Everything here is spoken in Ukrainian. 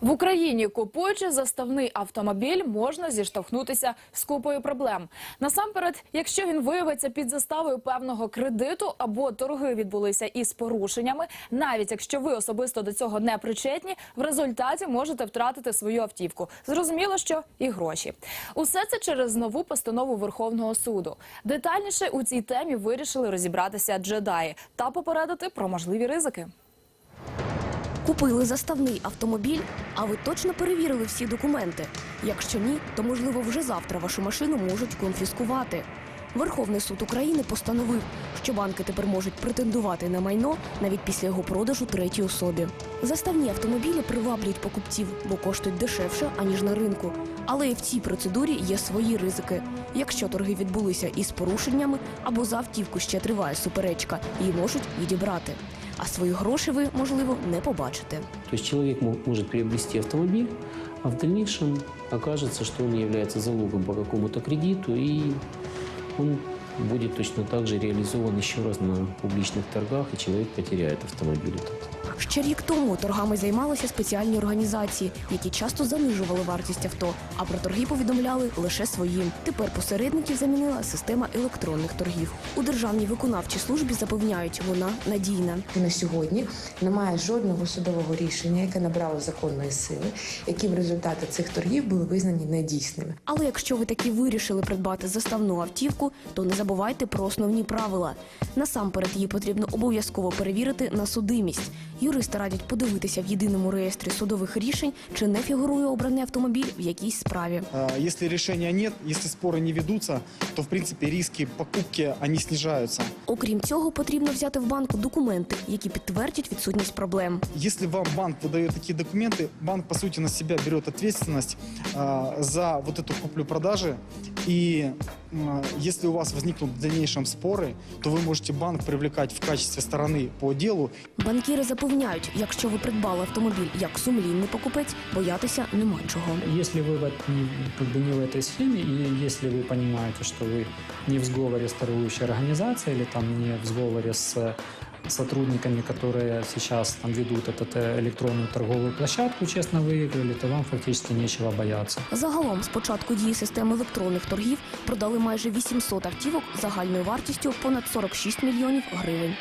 В Україні, купуючи заставний автомобіль, можна зіштовхнутися з купою проблем. Насамперед, якщо він виявиться під заставою певного кредиту або торги відбулися із порушеннями, навіть якщо ви особисто до цього не причетні, в результаті можете втратити свою автівку. Зрозуміло, що і гроші. Усе це через нову постанову Верховного суду. Детальніше у цій темі вирішили розібратися джедаї та попередити про можливі ризики. Купили заставний автомобіль, а ви точно перевірили всі документи. Якщо ні, то можливо вже завтра вашу машину можуть конфіскувати. Верховний суд України постановив, що банки тепер можуть претендувати на майно навіть після його продажу третій особі. Заставні автомобілі приваблюють покупців, бо коштують дешевше аніж на ринку. Але і в цій процедурі є свої ризики. Якщо торги відбулися із порушеннями або за автівку ще триває суперечка, її можуть відібрати. А свої гроші ви, можливо, не побачите. То есть може мо- приобрести автомобіль, а в дальнейшем окажется, що він є залогом по какому-то кредиту, і он буде точно так же реалізований ще раз на публичных торгах, і чоловік потеряє автомобиль этот. Ще рік тому торгами займалися спеціальні організації, які часто занижували вартість авто, а про торги повідомляли лише своїм. Тепер посередників замінила система електронних торгів. У державній виконавчій службі запевняють, вона надійна. На сьогодні немає жодного судового рішення, яке набрало законної сили, які в результаті цих торгів були визнані недійсними. Але якщо ви таки вирішили придбати заставну автівку, то не забувайте про основні правила. Насамперед її потрібно обов'язково перевірити на судимість. Юристи радять подивитися в єдиному реєстрі судових рішень, чи не фігурує обраний автомобіль в якійсь справі. А, Если решения нет, если споры не ведутся, то в принципе риски покупки они снижаются. Окрім цього, потрібно взяти в банку документи, які підтвердять відсутність проблем. Если вам банк выдает такие документы, банк по сути на себя берет ответственность а, за вот эту куплю-продажи. И м, если у вас возникнут в дальнейшем споры, то вы можете банк привлекать в качестве стороны по делу Банкіри запевняють, якщо ви придбали автомобіль як сумлінний покупець, боятися нема чого. Если вы в эт- не- как бы не в этой схеме, и если вы понимаете, что вы не в сговоре с торгующей организацией или там не в сговоре с э, сотрудниками, которые сейчас там ведут эту э, электронную торговую площадку, честно выиграли, то вам фактически нечего бояться. Загалом, з початку дії системи електронних торгів продали майже 800 автівок загальною вартістю понад 46 мільйонів гривень.